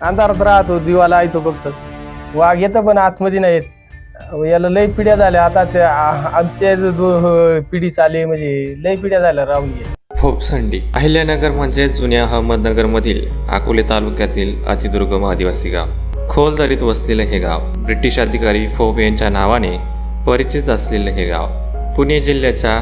अंधारात राहतो दिवाला येतो फक्त. वाघ येतं पण आतमध्ये नाही येत. याला लय पिढ्या झाल्या. आता त्या आमच्या हो, पिढी चालली म्हणजे लय पिढ्या झाल्या राहून गे फोपसंडी अहिल्यानगर म्हणजे जुन्या अहमदनगरमधील अकोले तालुक्यातील अतिदुर्गम आदिवासी गाव. खोल दरीत वसलेलं हे गाव. ब्रिटिश अधिकारी फोप यांच्या नावाने परिचित असलेलं हे गाव. पुणे जिल्ह्याच्या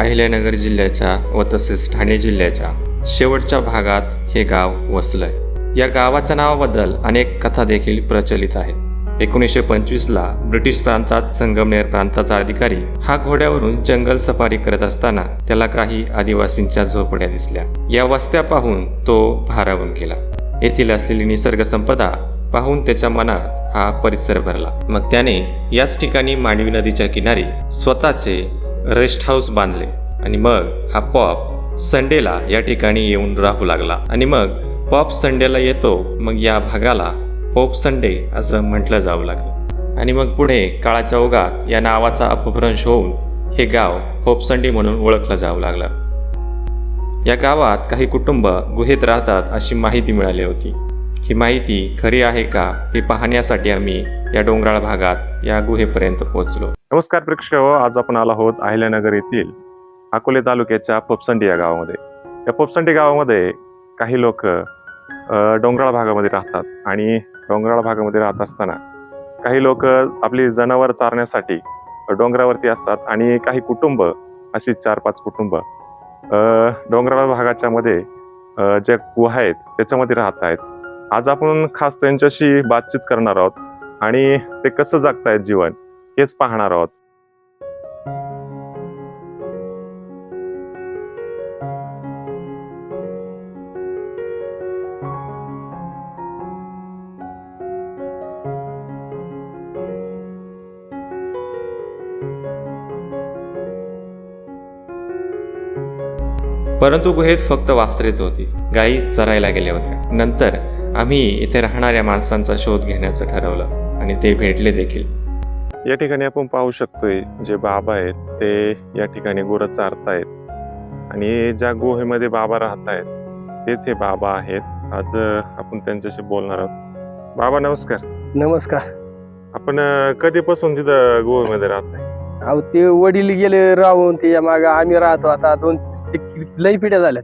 अहिल्यानगर जिल्ह्याच्या व तसेच ठाणे जिल्ह्याच्या शेवटच्या भागात हे गाव वसलंय. या गावाच्या नावाबद्दल अनेक कथा देखील प्रचलित आहेत. एकोणीसशे पंचवीसला ब्रिटिश प्रांतात संगमनेर प्रांताचा अधिकारी हा घोड्यावरून जंगल सफारी करत असताना त्याला काही आदिवासींच्या झोपड्या दिसल्या. या वस्त्या पाहून तो भारावून गेला. येथील असलेली निसर्ग संपदा पाहून त्याच्या मनात हा परिसर भरला. मग त्याने याच ठिकाणी मांडवी नदीच्या किनारी स्वतःचे रेस्ट हाऊस बांधले आणि मग हा पॉप संडेला या ठिकाणी येऊन राहू लागला. आणि मग पॉप संडेला येतो मग या भागाला पोप संडे असं म्हटलं जाऊ लागलं. आणि मग पुढे काळाच्या ओघात या नावाचा अपभ्रंश होऊन हे गाव पोप संडे म्हणून ओळखलं जाऊ लागलं. या गावात काही कुटुंब गुहेत राहतात अशी माहिती मिळाली होती. ही माहिती खरी आहे का हे पाहण्यासाठी आम्ही या डोंगराळ भागात या गुहेपर्यंत पोहोचलो. नमस्कार प्रेक्षक हो आज आपण आलो आहोत अहिल्यानगर येथील अकोले तालुक्याच्या पोपसंडी या गावामध्ये. या पोपसंडी गावामध्ये काही लोक डोंगराळ भागामध्ये राहतात. आणि डोंगराळ भागामध्ये राहत असताना काही लोक आपली जनावर चारण्यासाठी डोंगरावरती असतात. आणि काही कुटुंब अशी चार पाच कुटुंब डोंगराळ भागाच्या मध्ये ज्या गुहा आहेत त्याच्यामध्ये राहत आहेत. आज आपण खास त्यांच्याशी बातचीत करणार आहोत. आणि ते कसं जगतायत जीवन हेच पाहणार आहोत. परंतु गुहेत फक्त वासरेच होती. गायी चरायला गेल्या होत्या. नंतर आम्ही इथे राहणाऱ्या माणसांचा शोध घेण्याचं ठरवलं आणि ते भेटले देखील. या ठिकाणी आपण पाहू शकतोय जे बाबा आहेत ते या ठिकाणी गुरं चारतायत. आणि ज्या गुहेमध्ये बाबा राहत आहेत तेच हे बाबा आहेत. आज आपण त्यांच्याशी बोलणार आहोत. बाबा नमस्कार. नमस्कार. आपण कधीपासून तिथं गुहेमध्ये राहत आहे अहो ते वडील गेले राहून त्याच्यामागे आम्ही राहतो. आता दोन ते लय पिढ्या झाल्या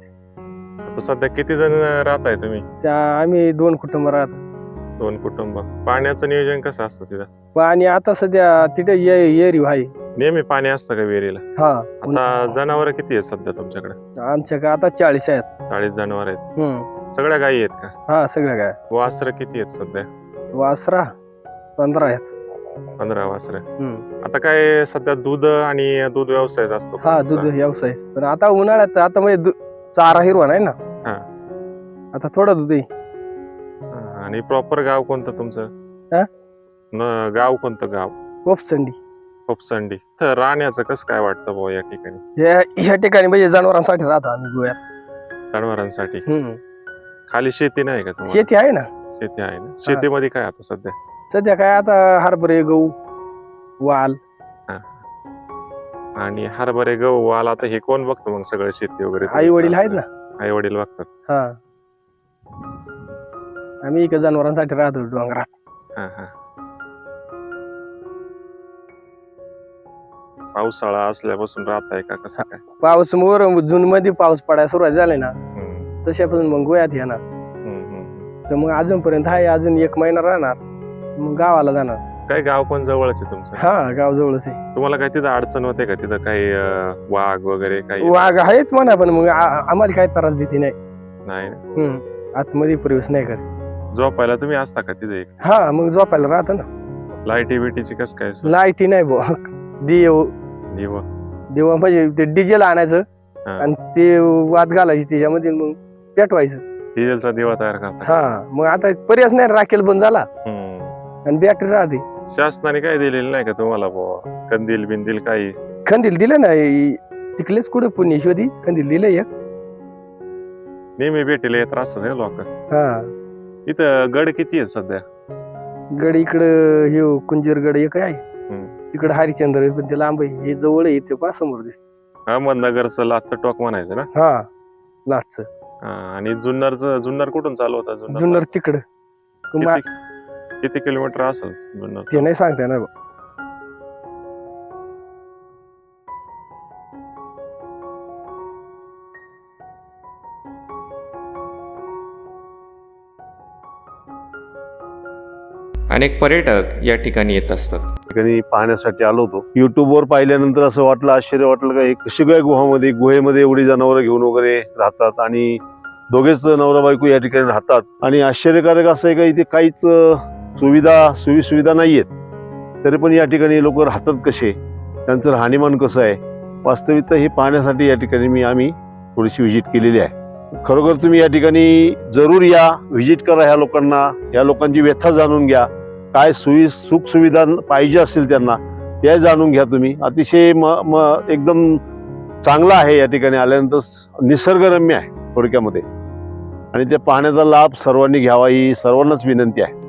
आता सध्या किती जण राहत आहे तुम्ही? त्या आम्ही दोन कुटुंब राहतो. दोन कुटुंब. पाण्याचं नियोजन कसं असतं तिथं? पाणी आता सध्या तिथे येरी आहे नेहमी पाणी असतं का विहिरीला? हा. आता जनावर किती आहेत सध्या तुमच्याकडे? आमच्या का आता चाळीस आहेत. चाळीस जनावर आहेत. हम्म. सगळ्या गायी आहेत का? हा सगळं काय वासरं किती आहेत सध्या? वासरा पंधरा आहेत. पंधरा वासरं. हम्म. आता काय सध्या दूध आणि दूध व्यवसाय असतो हा दूध व्यवसाय. पण आता उन्हाळ्यात आता म्हणजे दु- चारा हिरवा नाही ना? हा. आता थोडं दूध आहे. हा, आणि प्रॉपर गाव कोणतं तुमचं? न गाव कोणतं गाव? कोपसंडी. खोपसंडी तर राहण्याचं कसं काय वाटतं भाऊ या ठिकाणी? या ठिकाणी म्हणजे जनावरांसाठी राहतो आम्ही गोव्यात. जनावरांसाठी. हम्म. खाली शेती नाही का तुम्हाला? शेती आहे ना? शेती आहे ना? शेतीमध्ये काय आता सध्या? सध्या काय आता हरभरे गहू वाल. आणि हरभरे गहू वाल आता हे कोण बघतो मग सगळं शेती वगैरे? आई वडील आहेत ना? आई वडील बघतात. हा. आम्ही इकडे जनावरांसाठी राहतो डोंगरात. हा हा. पावसाळा असल्यापासून राहत आहे का? कसं काय? पाऊस मोर जून मध्ये पाऊस पडायला सुरुवात झाली ना हम्म, तशापासून मग गोव्यात येणार. हम्म, हम्म. तर मग अजूनपर्यंत आहे अजून एक महिना राहणार. मग गावाला जाणार. काय गाव पण जवळच आहे तुमचं? हा गाव जवळच आहे. तुम्हाला काय तिथं अडचण होते का? तिथं काही अं, वाघ वगैरे काही? वाघ आहेत म्हणा पण मग आ- आम्हाला काय त्रास देते नाही. नाही ना? हम्म. आतमध्ये प्रवेश नाही करत. झोपायला तुम्ही असता का तिथे? हा मग झोपायला राहतं ना. लाईटी बिटीची कस काय सोय? लाईटी नाही बो देव. दिवा. देवा म्हणजे ते डिझेल आणायचं हा. आणि ते वाद घालायची त्याच्यामध्ये मग पेटवायचं. डिझेलचा दिवा तयार करता. हा मग आता पर्यायच नाही राखेल बंद झाला. हम्म. आणि बॅटरी राहते. शासनाने काय दिलेलं नाही का तुम्हाला बुवा? कंदील बिंदील काही? खंदील दिलं ना इ- तिकलेच कुठे पुण्यश्वरी? खंदील दिलं एक. नेहमी भेटीला येत हे लोक. हा. इथं गड किती आहेत सध्या? गड इकडं हे कुंजीर गड एक आहे. तिकडं हरिश्चंद्र आहे, पण ते लांब आहे. हे जवळ आहे ते पा समोर दिसत. अहमदनगरचं लाचचं टोक म्हणायचं ना? हा लाटच हा, आणि जुन्नरचं जुन्नर कुठून चालू होता? जुन्नर जुन्नर तिकडं. किती? किती किलोमीटर असेल जुन्नर? ते नाही सांगता येणार भाऊ. अनेक पर्यटक या ठिकाणी येत असतात ठिकाणी पाहण्यासाठी आलो होतो युट्यूबवर पाहिल्यानंतर असं वाटलं आश्चर्य वाटलं का एक कशी काय गुहामध्ये गुहेमध्ये एवढी जनावरं घेऊन वगैरे राहतात आणि दोघेच नवरा बायको या ठिकाणी राहतात आणि आश्चर्यकारक असं आहे का इथे काहीच अं, सुविधा सोयी सुविधा नाही आहेत तरी पण या ठिकाणी लोक राहतात कसे? त्यांचं राहणीमान कसं आहे? वास्तविकता हे पाहण्यासाठी या ठिकाणी मी आम्ही थोडीशी व्हिजिट केलेली आहे. खरोखर तुम्ही या ठिकाणी जरूर या व्हिजिट करा ह्या लोकांना. या लोकांची व्यथा जाणून घ्या. काय सोयी सुखसुविधा पाहिजे असतील त्यांना त्या जाणून घ्या तुम्ही. अतिशय म म एकदम चांगला आहे या ठिकाणी आल्यानंतर निसर्गरम्य आहे थोडक्यामध्ये. आणि ते पाहण्याचा लाभ सर्वांनी घ्यावा ही सर्वांनाच विनंती आहे.